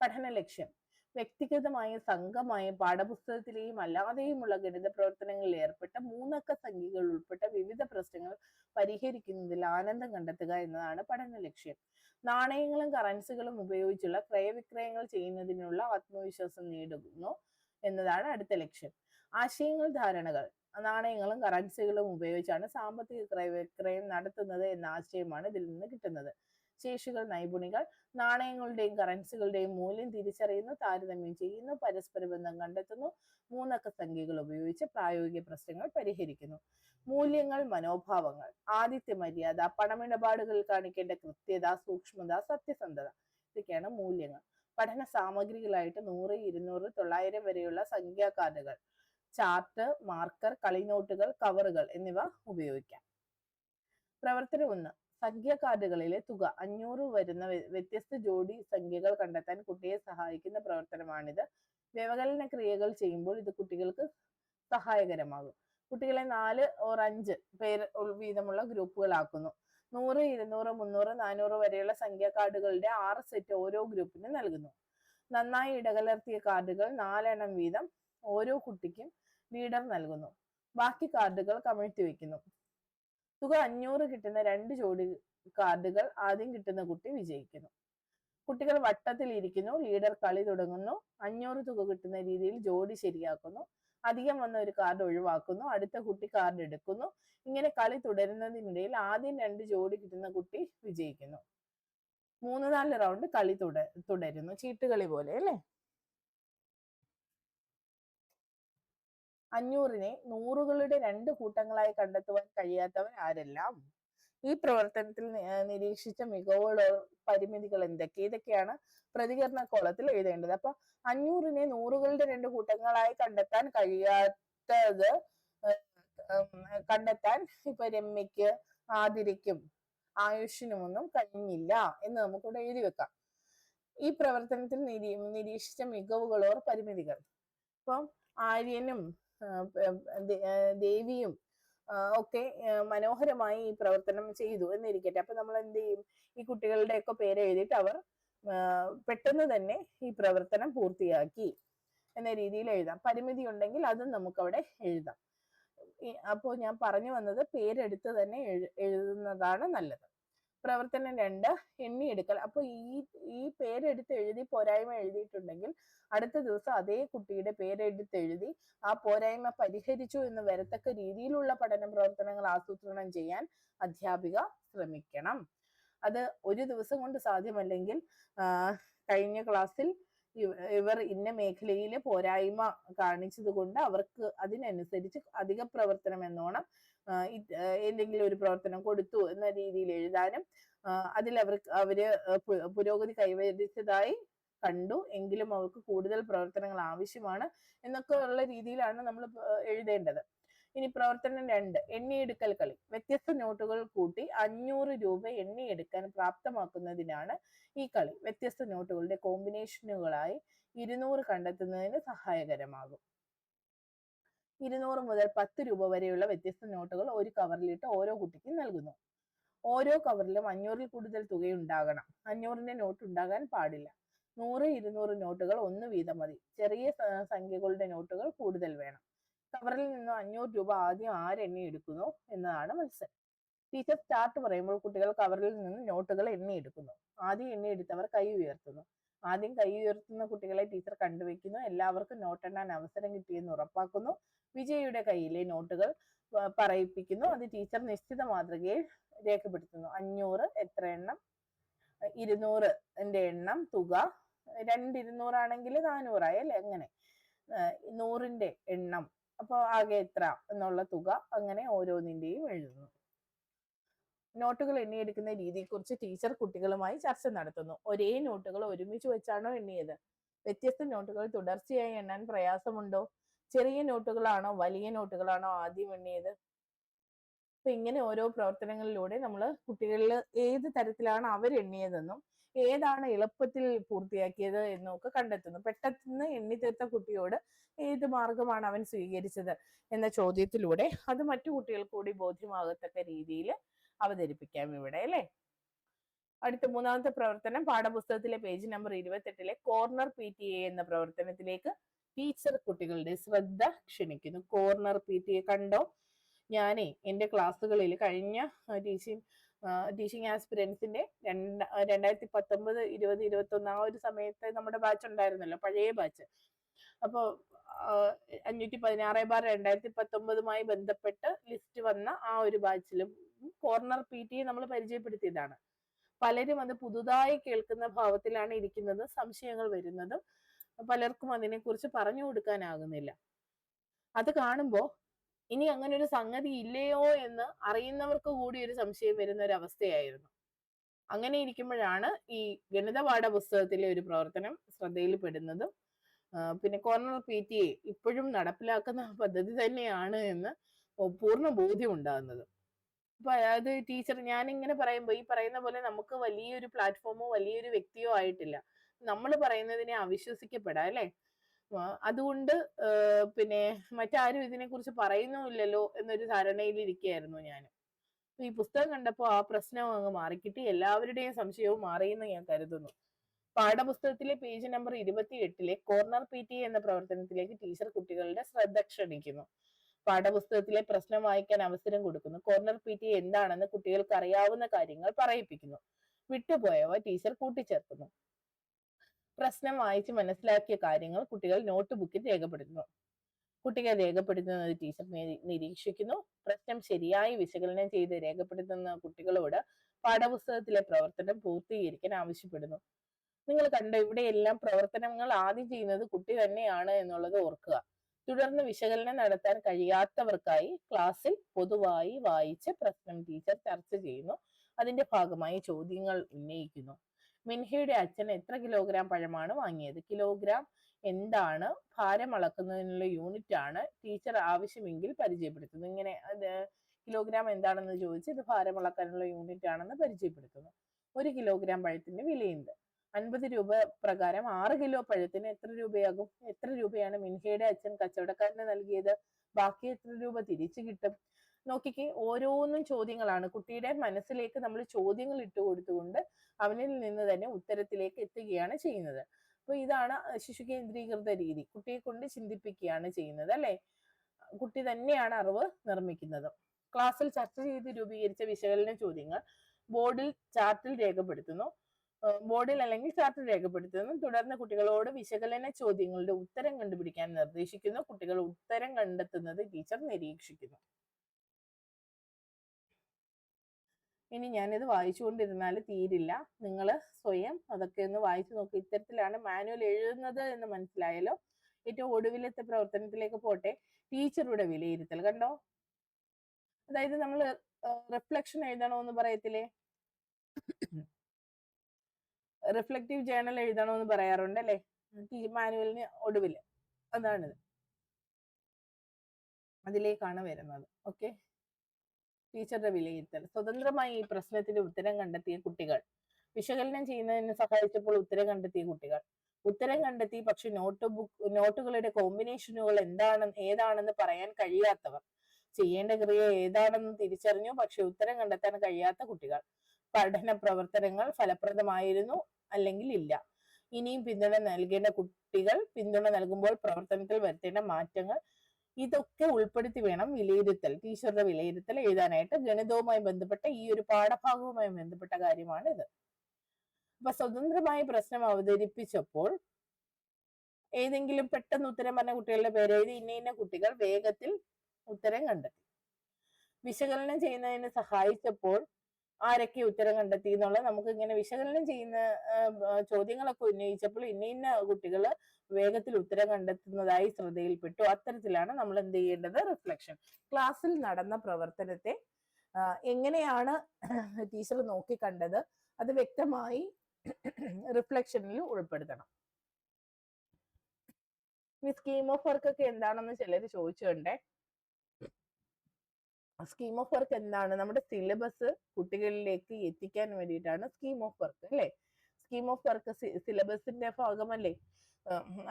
പഠന ലക്ഷ്യം. വ്യക്തിഗതമായും സംഘമായും പാഠപുസ്തകത്തിലെയും അല്ലാതെയുമുള്ള ഗണിത പ്രവർത്തനങ്ങളിൽ ഏർപ്പെട്ട മൂന്നക്ക സംഖ്യകൾ ഉൾപ്പെട്ട വിവിധ പ്രശ്നങ്ങൾ പരിഹരിക്കുന്നതിൽ ആനന്ദം കണ്ടെത്തുക എന്നതാണ് പഠന ലക്ഷ്യം. നാണയങ്ങളും കറൻസികളും ഉപയോഗിച്ചുള്ള ക്രയവിക്രയങ്ങൾ ചെയ്യുന്നതിനുള്ള ആത്മവിശ്വാസം നേടുന്നു എന്നതാണ് അടുത്ത ലക്ഷ്യം. ആശയങ്ങൾ ധാരണകൾ. നാണയങ്ങളും കറൻസികളും ഉപയോഗിച്ചാണ് സാമ്പത്തിക ക്രയവിക്രയം നടത്തുന്നത് എന്ന ആശയമാണ് ഇതിൽ നിന്ന് കിട്ടുന്നത്. ശേഷികൾ നൈപുണികൾ നാണയങ്ങളുടെയും കറൻസികളുടെയും മൂല്യം തിരിച്ചറിയുന്നു താരതമ്യം ചെയ്യുന്നു പരസ്പര ബന്ധം കണ്ടെത്തുന്നു മൂന്നക്ക സംഖ്യകൾ ഉപയോഗിച്ച് പ്രായോഗിക പ്രശ്നങ്ങൾ പരിഹരിക്കുന്നു. മൂല്യങ്ങൾ മനോഭാവങ്ങൾ ആദിത്യ മര്യാദ പണമിടപാടുകളിൽ കാണിക്കേണ്ട കൃത്യത സൂക്ഷ്മത സത്യസന്ധത ഇതൊക്കെയാണ് മൂല്യങ്ങൾ. പഠന സാമഗ്രികളായിട്ട് നൂറ് ഇരുന്നൂറ് തൊള്ളായിരം വരെയുള്ള സംഖ്യാ കാർഡുകൾ. ചാർട്ട് മാർക്കർ കളിനോട്ടുകൾ കവറുകൾ എന്നിവ ഉപയോഗിക്കാം. പ്രവർത്തനം ഒന്ന് സംഖ്യ കാർഡുകളിലെ തുക. അഞ്ഞൂറ് വരുന്ന വ്യത്യസ്ത ജോഡി സംഖ്യകൾ കണ്ടെത്താൻ കുട്ടിയെ സഹായിക്കുന്ന പ്രവർത്തനമാണിത്. വ്യവകലന ക്രിയകൾ ചെയ്യുമ്പോൾ ഇത് കുട്ടികൾക്ക് സഹായകരമാകും. കുട്ടികളെ നാല് ഓർ അഞ്ച് പേര് വീതമുള്ള ഗ്രൂപ്പുകളാക്കുന്നു നൂറ് ഇരുന്നൂറ് മുന്നൂറ് നാനൂറ് വരെയുള്ള സംഖ്യാ കാർഡുകളുടെ ആറ് സെറ്റ് ഓരോ ഗ്രൂപ്പിന് നൽകുന്നു. നന്നായി ഇടകലർത്തിയ കാർഡുകൾ നാലെണ്ണം വീതം ഓരോ കുട്ടിക്കും ലീഡർ നൽകുന്നു. ബാക്കി കാർഡുകൾ കമിഴ്ത്തി വെക്കുന്നു തുക അഞ്ഞൂറ് കിട്ടുന്ന രണ്ട് ജോഡി കാർഡുകൾ ആദ്യം കിട്ടുന്ന കുട്ടി വിജയിക്കുന്നു. കുട്ടികൾ വട്ടത്തിൽ ഇരിക്കുന്നു ലീഡർ കളി തുടങ്ങുന്നു അഞ്ഞൂറ് തുക കിട്ടുന്ന രീതിയിൽ ജോഡി ശരിയാക്കുന്നു അധികം വന്ന ഒരു കാർഡ് ഒഴിവാക്കുന്നു അടുത്ത കുട്ടി കാർഡ് എടുക്കുന്നു ഇങ്ങനെ കളി തുടരുന്നതിനിടയിൽ ആദ്യം രണ്ട് ജോഡി കിട്ടുന്ന കുട്ടി വിജയിക്കുന്നു. മൂന്ന് നാല് റൗണ്ട് കളി തുടരുന്നു ചീട്ടുകളി പോലെ അല്ലേ? അഞ്ഞൂറിനെ നൂറുകളുടെ രണ്ട് കൂട്ടങ്ങളായി കണ്ടെത്തുവാൻ കഴിയാത്തവർ ആരെല്ലാം? ഈ പ്രവർത്തനത്തിൽ നിരീക്ഷിച്ച മികവുകളോ പരിമിതികൾ എന്തൊക്കെ? ഇതൊക്കെയാണ് പ്രതികരണ കോളത്തിൽ എഴുതേണ്ടത്. അപ്പൊ അഞ്ഞൂറിനെ നൂറുകളുടെ രണ്ട് കൂട്ടങ്ങളായി കണ്ടെത്താൻ കഴിയാത്തത് കണ്ടെത്താൻ ഇപ്പൊ രമ്യക്ക് ആതിരയ്ക്കും ആയുഷിനുമൊന്നും കഴിഞ്ഞില്ല എന്ന് നമുക്കിവിടെ എഴുതി വെക്കാം. ഈ പ്രവർത്തനത്തിൽ നിരീ നിരീക്ഷിച്ച മികവുകളോ പരിമിതികൾ. ഇപ്പം ആര്യനും ദേവിയും ഒക്കെ മനോഹരമായി ഈ പ്രവർത്തനം ചെയ്തു എന്നിരിക്കട്ടെ. അപ്പൊ നമ്മൾ എന്ത് ചെയ്യും? ഈ കുട്ടികളുടെ ഒക്കെ പേര് എഴുതിയിട്ട് അവർ പെട്ടെന്ന് തന്നെ ഈ പ്രവർത്തനം പൂർത്തിയാക്കി എന്ന രീതിയിൽ എഴുതാം. പരിമിതി ഉണ്ടെങ്കിൽ അതും നമുക്ക് അവിടെ എഴുതാം. അപ്പോൾ അപ്പോ ഞാൻ പറഞ്ഞു വന്നത് പേരെടുത്ത് തന്നെ എഴു- എഴുതുന്നതാണ് നല്ലത്. പ്രവർത്തനം രണ്ട് എണ്ണിയെടുക്കൽ. അപ്പൊ ഈ ഈ പേരെടുത്ത് എഴുതി പോരായ്മ എഴുതിയിട്ടുണ്ടെങ്കിൽ അടുത്ത ദിവസം അതേ കുട്ടിയുടെ പേരെടുത്ത് എഴുതി ആ പോരായ്മ പരിഹരിച്ചു എന്ന് വരത്തക്ക രീതിയിലുള്ള പഠന പ്രവർത്തനങ്ങൾ ആസൂത്രണം ചെയ്യാൻ അധ്യാപിക ശ്രമിക്കണം. അത് ഒരു ദിവസം കൊണ്ട് സാധ്യമല്ലെങ്കിൽ കഴിഞ്ഞ ക്ലാസ്സിൽ ഇവ- ഇവർ ഇന്ന മേഖലയിലെ പോരായ്മ കാണിച്ചതുകൊണ്ട് അവർക്ക് അതിനനുസരിച്ച് അധിക പ്രവർത്തനം എന്നോണം എന്തെങ്കിലും ഒരു പ്രവർത്തനം കൊടുത്തു എന്ന രീതിയിൽ എഴുതാനും അതിൽ അവർക്ക് അവർ പുരോഗതി കൈവരിച്ചതായി കണ്ടു. എങ്കിലും അവർക്ക് കൂടുതൽ പ്രവർത്തനങ്ങൾ ആവശ്യമാണ് എന്നൊക്കെ ഉള്ള രീതിയിലാണ് നമ്മൾ എഴുതേണ്ടത്. ഇനി പ്രവർത്തനം രണ്ട് എണ്ണിയെടുക്കൽ കളി. വ്യത്യസ്ത നോട്ടുകൾ കൂട്ടി അഞ്ഞൂറ് രൂപ എണ്ണിയെടുക്കാൻ പ്രാപ്തമാക്കുന്നതിനാണ് ഈ കളി. വ്യത്യസ്ത നോട്ടുകളുടെ കോമ്പിനേഷനുകളായി ഇരുന്നൂറ് കണ്ടെത്തുന്നതിന് സഹായകരമാകും. ഇരുന്നൂറ് മുതൽ പത്ത് രൂപ വരെയുള്ള വ്യത്യസ്ത നോട്ടുകൾ ഒരു കവറിലിട്ട് ഓരോ കുട്ടിക്കും നൽകുന്നു. ഓരോ കവറിലും അഞ്ഞൂറിൽ കൂടുതൽ തുകയുണ്ടാകണം. അഞ്ഞൂറിന്റെ നോട്ട് ഉണ്ടാകാൻ പാടില്ല. നൂറ് ഇരുന്നൂറ് നോട്ടുകൾ ഒന്ന് വീതം മതി. ചെറിയ സംഖ്യകളുടെ നോട്ടുകൾ കൂടുതൽ വേണം. കവറിൽ നിന്നും അഞ്ഞൂറ് രൂപ ആദ്യം ആരെണ്ണി എടുക്കുന്നു എന്നതാണ് മത്സരം. ടീച്ചർ സ്റ്റാർട്ട് പറയുമ്പോൾ കുട്ടികൾ കവറിൽ നിന്ന് നോട്ടുകൾ എണ്ണി എടുക്കുന്നു ആദ്യം എണ്ണി എടുത്തവർ കൈ ഉയർത്തുന്നു. ആദ്യം കൈ ഉയർത്തുന്ന കുട്ടികളെ ടീച്ചർ കണ്ടുവെക്കുന്നു എല്ലാവർക്കും നോട്ട് എണ്ണാൻ അവസരം കിട്ടിയെന്ന് ഉറപ്പാക്കുന്നു. വിജയിയുടെ കയ്യിലെ നോട്ടുകൾ പറയിപ്പിക്കുന്നു. അത് ടീച്ചർ നിശ്ചിത മാതൃകയിൽ രേഖപ്പെടുത്തുന്നു. അഞ്ഞൂറ് എത്ര എണ്ണം? ഇരുന്നൂറ് ന്റെ എണ്ണം തുക. രണ്ട് ഇരുന്നൂറാണെങ്കിൽ നാനൂറായി അല്ലെ? അങ്ങനെ. നൂറിന്റെ എണ്ണം. അപ്പോൾ ആകെ എത്ര? എന്നുള്ള തുക അങ്ങനെ ഓരോന്നിന്റെയും എഴുതുന്നു. നോട്ടുകൾ എണ്ണിയെടുക്കുന്ന രീതിയെക്കുറിച്ച് ടീച്ചർ കുട്ടികളുമായി ചർച്ച നടത്തുന്നു. ഒരേ നോട്ടുകൾ ഒരുമിച്ച് വെച്ചാണോ എണ്ണിയത്? വ്യത്യസ്ത നോട്ടുകൾ തുടർച്ചയായി എണ്ണാൻ പ്രയാസമുണ്ടോ? ചെറിയ നോട്ടുകളാണോ? വലിയ നോട്ടുകളാണോ ആദ്യം എണ്ണിയത്? അപ്പൊ ഇങ്ങനെ ഓരോ പ്രവർത്തനങ്ങളിലൂടെ നമ്മൾ കുട്ടികളിൽ ഏത് തരത്തിലാണ് അവർ എണ്ണിയതെന്നും ഏതാണ് എളുപ്പത്തിൽ പൂർത്തിയാക്കിയത് എന്നൊക്കെ കണ്ടെത്തുന്നു. പെട്ടെന്ന് എണ്ണി തീർത്ത കുട്ടിയോട് ഏത് മാർഗമാണ് അവൻ സ്വീകരിച്ചത് എന്ന ചോദ്യത്തിലൂടെ അത് മറ്റു കുട്ടികൾ കൂടി ബോധ്യമാകത്തക്ക രീതിയിൽ അവതരിപ്പിക്കാം ഇവിടെ അല്ലേ? അടുത്ത മൂന്നാമത്തെ പ്രവർത്തനം പാഠപുസ്തകത്തിലെ പേജ് നമ്പർ ഇരുപത്തെട്ടിലെ കോർണർ പി ടി എ എന്ന പ്രവർത്തനത്തിലേക്ക് ടീച്ചർ കുട്ടികളുടെ ശ്രദ്ധ ക്ഷണിക്കുന്നു. കോർണർ പി ടി എ കണ്ടോ? ഞാനേ എന്റെ ക്ലാസ്സുകളിൽ കഴിഞ്ഞ ടീച്ചിങ് ടീച്ചിങ് ആസ്പിരൻസിന്റെ രണ്ട് രണ്ടായിരത്തി പത്തൊമ്പത് ഇരുപത് ഇരുപത്തൊന്ന് ആ ഒരു സമയത്ത് നമ്മുടെ ബാച്ച് ഉണ്ടായിരുന്നല്ലോ പഴയ ബാച്ച് അപ്പോൾ അഞ്ഞൂറ്റി പതിനാറ് ബാർ രണ്ടായിരത്തി പത്തൊമ്പതുമായി ബന്ധപ്പെട്ട് ലിസ്റ്റ് വന്ന ആ ഒരു ബാച്ചിലും കോർണർ പി ടി നമ്മൾ പരിചയപ്പെടുത്തിയതാണ്. പലരും അത് പുതുതായി കേൾക്കുന്ന ഭാവത്തിലാണ് ഇരിക്കുന്നത് സംശയങ്ങൾ വരുന്നതും പലർക്കും അതിനെക്കുറിച്ച് പറഞ്ഞു കൊടുക്കാനാകുന്നില്ല. അത് കാണുമ്പോൾ ഇനി അങ്ങനെ ഒരു സംഗതി ഇല്ലയോ എന്ന് അറിയുന്നവർക്ക് കൂടി ഒരു സംശയം വരുന്ന ഒരു അവസ്ഥയായിരുന്നു. അങ്ങനെ ഇരിക്കുമ്പോഴാണ് ഈ ഗണിത പാഠപുസ്തകത്തിലെ ഒരു പ്രവർത്തനം ശ്രദ്ധയിൽപ്പെടുന്നതും പിന്നെ കോർണർ പി ടി എ ഇപ്പോഴും നടപ്പിലാക്കുന്ന പദ്ധതി തന്നെയാണ് എന്ന് പൂർണ ബോധ്യം ഉണ്ടാകുന്നത്. അപ്പൊ അതായത് ടീച്ചർ ഞാൻ ഇങ്ങനെ പറയുമ്പോൾ ഈ പറയുന്ന പോലെ നമുക്ക് വലിയൊരു പ്ലാറ്റ്ഫോമോ വലിയൊരു വ്യക്തിയോ ആയിട്ടില്ല. നമ്മൾ പറയുന്നതിനെ അവിശ്വസിക്കപ്പെടാം അല്ലെ? അതുകൊണ്ട് പിന്നെ മറ്റാരും ഇതിനെക്കുറിച്ച് പറയുന്നുമില്ലല്ലോ എന്നൊരു ധാരണയിൽ ഇരിക്കുകയായിരുന്നു ഞാൻ ഈ പുസ്തകം കണ്ടപ്പോൾ ആ പ്രശ്നം അങ്ങ് മാറിക്കിട്ടി. എല്ലാവരുടെയും സംശയവും മാറിയെന്ന് ഞാൻ കരുതുന്നു. പാഠപുസ്തകത്തിലെ പേജ് നമ്പർ ഇരുപത്തി എട്ടിലെ കോർണർ പി ടി എന്ന പ്രവർത്തനത്തിലേക്ക് ടീച്ചർ കുട്ടികളുടെ ശ്രദ്ധ ക്ഷണിക്കുന്നു. പാഠപുസ്തകത്തിലെ പ്രശ്നം വായിക്കാൻ അവസരം കൊടുക്കുന്നു. കോർണർ പി ടി എന്താണെന്ന് കുട്ടികൾക്ക് അറിയാവുന്ന കാര്യങ്ങൾ പറയിപ്പിക്കുന്നു. വിട്ടുപോയവ ടീച്ചർ കൂട്ടിച്ചേർക്കുന്നു. പ്രശ്നം വായിച്ച് മനസ്സിലാക്കിയ കാര്യങ്ങൾ കുട്ടികൾ നോട്ട് ബുക്കിൽ രേഖപ്പെടുത്തുന്നു. കുട്ടികൾ രേഖപ്പെടുത്തുന്നത് ടീച്ചർ നിരീ- നിരീക്ഷിക്കുന്നു. പ്രശ്നം ശരിയായി വിശകലനം ചെയ്ത് രേഖപ്പെടുത്തുന്ന കുട്ടികളോട് പാഠപുസ്തകത്തിലെ പ്രവർത്തനം പൂർത്തീകരിക്കാൻ ആവശ്യപ്പെടുന്നു. നിങ്ങൾ കണ്ട ഇവിടെ എല്ലാം പ്രവർത്തനങ്ങൾ ആദ്യം ചെയ്യുന്നത് കുട്ടി തന്നെയാണ് എന്നുള്ളത് ഓർക്കുക. തുടർന്ന് വിശകലനം നടത്താൻ കഴിയാത്തവർക്കായി ക്ലാസ്സിൽ പൊതുവായി വായിച്ച് പ്രശ്നം ടീച്ചർ ചർച്ച ചെയ്യുന്നു. അതിന്റെ ഭാഗമായി ചോദ്യങ്ങൾ ഉന്നയിക്കുന്നു. മിൻഹയുടെ അച്ഛൻ എത്ര കിലോഗ്രാം പഴമാണ് വാങ്ങിയത്? കിലോഗ്രാം എന്താണ്? ഭാരം അളക്കുന്നതിനുള്ള യൂണിറ്റ് ആണ് ടീച്ചർ ആവശ്യമെങ്കിൽ പരിചയപ്പെടുത്തുന്നു. ഇങ്ങനെ അത് കിലോഗ്രാം എന്താണെന്ന് ചോദിച്ച് ഇത് ഭാരം അളക്കാനുള്ള യൂണിറ്റ് ആണെന്ന് പരിചയപ്പെടുത്തുന്നു. ഒരു കിലോഗ്രാം പഴത്തിന്റെ വിലയുണ്ട്. അൻപത് രൂപ പ്രകാരം ആറ് കിലോ പഴത്തിന് എത്ര രൂപയാകും? എത്ര രൂപയാണ് മിൻഹയുടെ അച്ഛൻ കച്ചവടക്കാരന് നൽകിയത്? ബാക്കി എത്ര രൂപ തിരിച്ചു കിട്ടും? നോക്കിക്കേ ഓരോന്നും ചോദ്യങ്ങളാണ്. കുട്ടിയുടെ മനസ്സിലേക്ക് നമ്മൾ ചോദ്യങ്ങൾ ഇട്ട് കൊടുത്തുകൊണ്ട് അവനിൽ നിന്ന് തന്നെ ഉത്തരത്തിലേക്ക് എത്തുകയാണ് ചെയ്യുന്നത്. അപ്പൊ ഇതാണ് ശിശു കേന്ദ്രീകൃത രീതി. കുട്ടിയെ കൊണ്ട് ചിന്തിപ്പിക്കുകയാണ് ചെയ്യുന്നത് അല്ലെ? കുട്ടി തന്നെയാണ് അറിവ് നിർമ്മിക്കുന്നത്. ക്ലാസ്സിൽ ചർച്ച ചെയ്ത് രൂപീകരിച്ച വിശകലന ചോദ്യങ്ങൾ ബോർഡിൽ ചാർട്ടിൽ രേഖപ്പെടുത്തുന്നു. ബോർഡിൽ അല്ലെങ്കിൽ ചാർട്ടിൽ രേഖപ്പെടുത്തുന്നു. തുടർന്ന് കുട്ടികളോട് വിശകലന ചോദ്യങ്ങളുടെ ഉത്തരം കണ്ടുപിടിക്കാൻ നിർദ്ദേശിക്കുന്നു. കുട്ടികൾ ഉത്തരം കണ്ടെത്തുന്നത് ടീച്ചർ നിരീക്ഷിക്കുന്നു. ഇനി ഞാനിത് വായിച്ചുകൊണ്ടിരുന്നാൽ തീരില്ല. നിങ്ങൾ സ്വയം അതൊക്കെ ഒന്ന് വായിച്ചു നോക്കി. ഇത്തരത്തിലാണ് മാനുവൽ എഴുതുന്നത് എന്ന് മനസ്സിലായല്ലോ? ഏറ്റവും ഒടുവിലത്തെ പ്രവർത്തനത്തിലേക്ക് പോട്ടെ. ടീച്ചറുടെ വിലയിരുത്തൽ കണ്ടോ? അതായത് നമ്മൾ റിഫ്ലക്ഷൻ എഴുതണോ എന്ന് പറയത്തില്ലേ? റിഫ്ലക്റ്റീവ് ജേണൽ എഴുതണമെന്ന് പറയാറുണ്ട് അല്ലെ മാനുവലിന് ഒടുവിൽ അതാണിത് അതിലേക്കാണ് വരുന്നത്. ഓക്കെ? ടീച്ചറുടെ വിലയിരുത്തൽ. സ്വതന്ത്രമായി ഈ പ്രശ്നത്തിന്റെ ഉത്തരം കണ്ടെത്തിയ കുട്ടികൾ. വിശകലനം ചെയ്യുന്നതിന് സഹായിച്ചപ്പോൾ ഉത്തരം കണ്ടെത്തിയ കുട്ടികൾ. ഉത്തരം കണ്ടെത്തി പക്ഷെ നോട്ട് ബുക്ക് നോട്ടുകളുടെ കോമ്പിനേഷനുകൾ എന്താണ് ഏതാണെന്ന് പറയാൻ കഴിയാത്തവർ. ചെയ്യേണ്ട ക്രിയ ഏതാണെന്ന് തിരിച്ചറിഞ്ഞു പക്ഷെ ഉത്തരം കണ്ടെത്താൻ കഴിയാത്ത കുട്ടികൾ. പഠന പ്രവർത്തനങ്ങൾ ഫലപ്രദമായിരുന്നു അല്ലെങ്കിൽ ഇല്ല. ഇനിയും പിന്തുണ നൽകേണ്ട കുട്ടികൾ പിന്തുണ നൽകുമ്പോൾ പ്രവർത്തനത്തിൽ വരുത്തേണ്ട മാറ്റങ്ങൾ ഇതൊക്കെ ഉൾപ്പെടുത്തി വേണം വിലയിരുത്തൽ. ടീച്ചറുടെ വിലയിരുത്തൽ എഴുതാനായിട്ട് ഗണിതവുമായി ബന്ധപ്പെട്ട ഈ ഒരു പാഠഭാഗവുമായി ബന്ധപ്പെട്ട കാര്യമാണ് ഇത്. അപ്പൊ സ്വതന്ത്രമായി പ്രശ്നം അവതരിപ്പിച്ചപ്പോൾ ഏതെങ്കിലും പെട്ടെന്ന് ഉത്തരം പറഞ്ഞ കുട്ടികളുടെ പേര് എഴുതി ഇന്ന ഇന്ന കുട്ടികൾ വേഗത്തിൽ ഉത്തരം കണ്ടെത്തി. വിശകലനം ചെയ്യുന്നതിന് സഹായിച്ചപ്പോൾ ആരൊക്കെ ഉത്തരം കണ്ടെത്തി എന്നുള്ളത് നമുക്ക് ഇങ്ങനെ വിശകലനം ചെയ്യുന്ന ചോദ്യങ്ങളൊക്കെ ഉന്നയിച്ചപ്പോൾ ഇന്ന ഇന്ന കുട്ടികൾ വേഗത്തിൽ ഉത്തരം കണ്ടെത്തുന്നതായി ശ്രദ്ധയിൽപ്പെട്ടു. അത്തരത്തിലാണ് നമ്മൾ എന്ത് ചെയ്യേണ്ടത്? റിഫ്ലക്ഷൻ ക്ലാസ്സിൽ നടന്ന പ്രവർത്തനത്തെ എങ്ങനെയാണ് ടീച്ചർ നോക്കി കണ്ടത്? അത് വ്യക്തമായി റിഫ്ലക്ഷനിൽ ഉൾപ്പെടുത്തണം. ഈ സ്കീം ഓഫ് വർക്ക് ഒക്കെ എന്താണെന്ന് ചിലർ ചോദിച്ചുകൊണ്ടേ സ്കീം ഓഫ് വർക്ക് എന്താണ്? നമ്മുടെ സിലബസ് കുട്ടികളിലേക്ക് എത്തിക്കാൻ വേണ്ടിയിട്ടാണ് സ്കീം ഓഫ് വർക്ക് അല്ലേ? സ്കീം ഓഫ് വർക്ക് സിലബസിന്റെ ഭാഗമല്ലേ?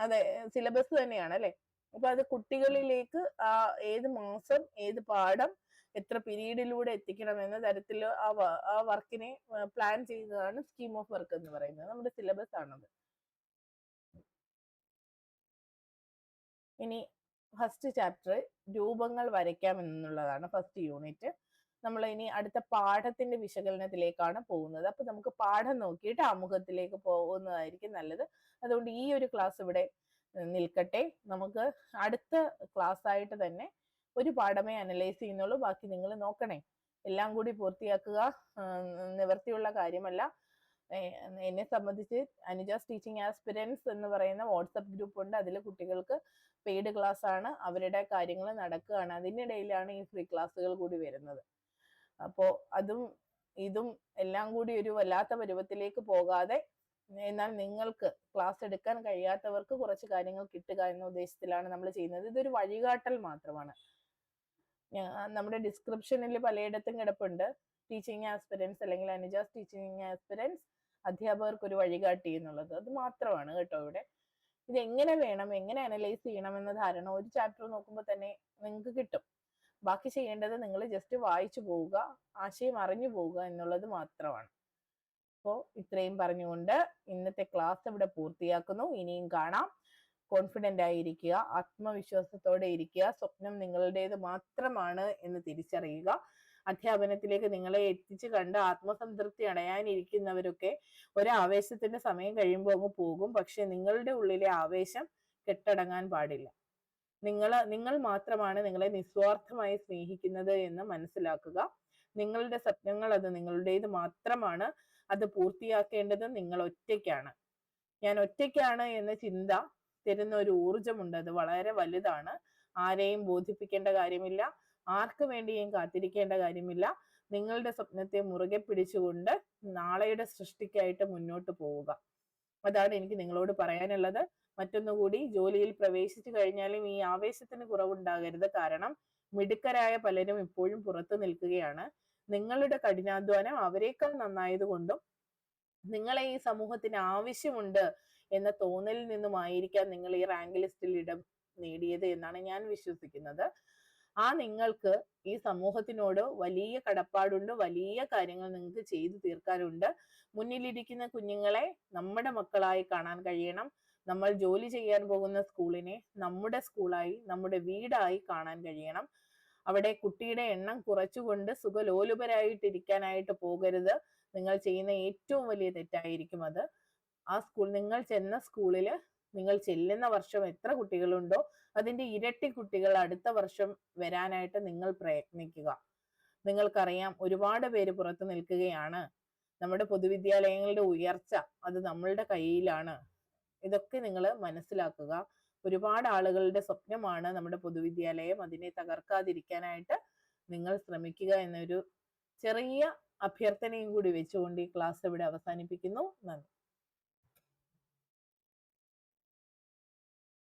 അതെ സിലബസ് തന്നെയാണ് അല്ലേ? അപ്പൊ അത് കുട്ടികളിലേക്ക് ആ ഏത് മാസം ഏത് പാഠം എത്ര പീരീഡിലൂടെ എത്തിക്കണം എന്ന തരത്തിൽ ആ ആ വർക്കിനെ പ്ലാൻ ചെയ്യുന്നതാണ് സ്കീം ഓഫ് വർക്ക് എന്ന് പറയുന്നത്. നമ്മുടെ സിലബസ് ആണത്. ഇനി ഫസ്റ്റ് ചാപ്റ്റർ രൂപങ്ങൾ വരയ്ക്കാം എന്നുള്ളതാണ് ഫസ്റ്റ് യൂണിറ്റ്. നമ്മൾ ഇനി അടുത്ത പാഠത്തിന്റെ വിശകലനത്തിലേക്കാണ് പോകുന്നത്. അപ്പൊ നമുക്ക് പാഠം നോക്കിയിട്ട് ആമുഖത്തിലേക്ക് പോകുന്നതായിരിക്കും നല്ലത്. അതുകൊണ്ട് ഈ ഒരു ക്ലാസ് ഇവിടെ നിൽക്കട്ടെ. നമുക്ക് അടുത്ത ക്ലാസ് ആയിട്ട് തന്നെ ഒരു പാഠമേ അനലൈസ് ചെയ്യുന്നുള്ളൂ. ബാക്കി നിങ്ങൾ നോക്കണേ. എല്ലാം കൂടി പൂർത്തിയാക്കുക നിവർത്തിയുള്ള കാര്യമല്ല. എന്നെ സംബന്ധിച്ച് അനുജാസ് ടീച്ചിങ് ആസ്പിരൻസ് എന്ന് പറയുന്ന വാട്സപ്പ് ഗ്രൂപ്പ് ഉണ്ട് അതിൽ കുട്ടികൾക്ക് പെയ്ഡ് ക്ലാസ് ആണ് അവരുടെ കാര്യങ്ങൾ നടക്കുകയാണ്. അതിനിടയിലാണ് ഈ ഫ്രീ ക്ലാസ്സുകൾ കൂടി വരുന്നത്. അപ്പോൾ അതും ഇതും എല്ലാം കൂടി ഒരു വല്ലാത്ത പരുവത്തിലേക്ക് പോകാതെ എന്നാൽ നിങ്ങൾക്ക് ക്ലാസ് എടുക്കാൻ കഴിയാത്തവർക്ക് കുറച്ച് കാര്യങ്ങൾ കിട്ടുക എന്ന ഉദ്ദേശത്തിലാണ് നമ്മൾ ചെയ്യുന്നത്. ഇതൊരു വഴികാട്ടൽ മാത്രമാണ്. നമ്മുടെ ഡിസ്ക്രിപ്ഷനിൽ പലയിടത്തും കിടപ്പുണ്ട്. ടീച്ചിങ് ആസ്പിരൻസ് അല്ലെങ്കിൽ അനുജാസ് ടീച്ചിങ് ആസ്പിരൻസ് അധ്യാപകർക്ക് ഒരു വഴികാട്ടി എന്നുള്ളത്. അത് മാത്രമാണ് കേട്ടോ ഇവിടെ. ഇത് എങ്ങനെ വേണം എങ്ങനെ അനലൈസ് ചെയ്യണം എന്ന ധാരണ ഒരു ചാപ്റ്റർ നോക്കുമ്പോൾ തന്നെ നിങ്ങൾക്ക് കിട്ടും. ബാക്കി ചെയ്യേണ്ടത് നിങ്ങൾ ജസ്റ്റ് വായിച്ചു പോവുക ആശയം അറിഞ്ഞു പോവുക എന്നുള്ളത് മാത്രമാണ്. അപ്പോൾ ഇത്രയും പറഞ്ഞുകൊണ്ട് ഇന്നത്തെ ക്ലാസ് ഇവിടെ പൂർത്തിയാക്കുന്നു. ഇനിയും കാണാം. കോൺഫിഡന്റ് ആയിരിക്കുക ആത്മവിശ്വാസത്തോടെ ഇരിക്കുക സ്വപ്നം നിങ്ങളുടേത് മാത്രമാണ് എന്ന് തിരിച്ചറിയുക. അധ്യാപനത്തിലേക്ക് നിങ്ങളെ എത്തിച്ചു കണ്ട് ആത്മസംതൃപ്തി അടയാനിരിക്കുന്നവരൊക്കെ ഒരാവേശത്തിന്റെ സമയം കഴിയുമ്പോൾ അങ്ങ് പോകും. പക്ഷെ നിങ്ങളുടെ ഉള്ളിലെ ആവേശം കെട്ടടങ്ങാൻ പാടില്ല. നിങ്ങൾ നിങ്ങൾ മാത്രമാണ് നിങ്ങളെ നിസ്വാർത്ഥമായി സ്നേഹിക്കുന്നത് എന്ന് മനസ്സിലാക്കുക. നിങ്ങളുടെ സ്വപ്നങ്ങൾ അത് നിങ്ങളുടേത് മാത്രമാണ്. അത് പൂർത്തിയാക്കേണ്ടത് നിങ്ങൾ ഒറ്റയ്ക്കാണ്. ഞാൻ ഒറ്റയ്ക്കാണ് എന്ന ചിന്ത തരുന്ന ഒരു ഊർജമുണ്ട് അത് വളരെ വലുതാണ്. ആരെയും ബോധിപ്പിക്കേണ്ട കാര്യമില്ല. ആർക്ക് വേണ്ടിയും കാത്തിരിക്കേണ്ട കാര്യമില്ല. നിങ്ങളുടെ സ്വപ്നത്തെ മുറുകെ പിടിച്ചുകൊണ്ട് നാളെയുടെ സൃഷ്ടിക്കായിട്ട് മുന്നോട്ട് പോവുക. അതാണ് എനിക്ക് നിങ്ങളോട് പറയാനുള്ളത്. മറ്റൊന്നുകൂടി ജോലിയിൽ പ്രവേശിച്ചു കഴിഞ്ഞാലും ഈ ആവേശത്തിന് കുറവുണ്ടാകരുത്. കാരണം മിടുക്കരായ പലരും ഇപ്പോഴും പുറത്തു നിൽക്കുകയാണ്. നിങ്ങളുടെ കഠിനാധ്വാനം അവരെക്കാൾ നന്നായതുകൊണ്ടും നിങ്ങളെ ഈ സമൂഹത്തിന് ആവശ്യമുണ്ട് എന്ന തോന്നലിൽ നിന്നുമായിരിക്കാം നിങ്ങൾ ഈ റാങ്ക് ലിസ്റ്റിൽ ഇടം നേടിയത് എന്നാണ് ഞാൻ വിശ്വസിക്കുന്നത്. ആ നിങ്ങൾക്ക് ഈ സമൂഹത്തിനോട് വലിയ കടപ്പാടുണ്ട് വലിയ കാര്യങ്ങൾ നിങ്ങൾക്ക് ചെയ്തു തീർക്കാനുണ്ട്. മുന്നിലിരിക്കുന്ന കുഞ്ഞുങ്ങളെ നമ്മുടെ മക്കളായി കാണാൻ കഴിയണം. നമ്മൾ ജോലി ചെയ്യാൻ പോകുന്ന സ്കൂളിനെ നമ്മുടെ സ്കൂളായി നമ്മുടെ വീടായി കാണാൻ കഴിയണം. അവിടെ കുട്ടിയുടെ എണ്ണം കുറച്ചുകൊണ്ട് സുഖലോലുപരായിട്ടിരിക്കാനായിട്ട് പോകരുത്. നിങ്ങൾ ചെയ്യുന്ന ഏറ്റവും വലിയ തെറ്റായിരിക്കും അത്. ആ സ്കൂൾ നിങ്ങൾ ചെന്ന സ്കൂളിൽ നിങ്ങൾ ചെല്ലുന്ന വർഷം എത്ര കുട്ടികളുണ്ടോ അതിന്റെ ഇരട്ടി കുട്ടികൾ അടുത്ത വർഷം വരാനായിട്ട് നിങ്ങൾ പ്രയത്നിക്കുക. നിങ്ങൾക്കറിയാം ഒരുപാട് പേര് പുറത്തു നിൽക്കുകയാണ്. നമ്മുടെ പൊതുവിദ്യാലയങ്ങളുടെ ഉയർച്ച അത് നമ്മളുടെ കയ്യിലാണ്. ഇതൊക്കെ നിങ്ങൾ മനസ്സിലാക്കുക. ഒരുപാട് ആളുകളുടെ സ്വപ്നമാണ് നമ്മുടെ പൊതുവിദ്യാലയം അതിനെ തകർക്കാതിരിക്കാനായിട്ട് നിങ്ങൾ ശ്രമിക്കുക എന്നൊരു ചെറിയ അഭ്യർത്ഥനയും കൂടി വെച്ചുകൊണ്ട് ഈ ക്ലാസ് ഇവിടെ അവസാനിപ്പിക്കുന്നു. നന്ദി.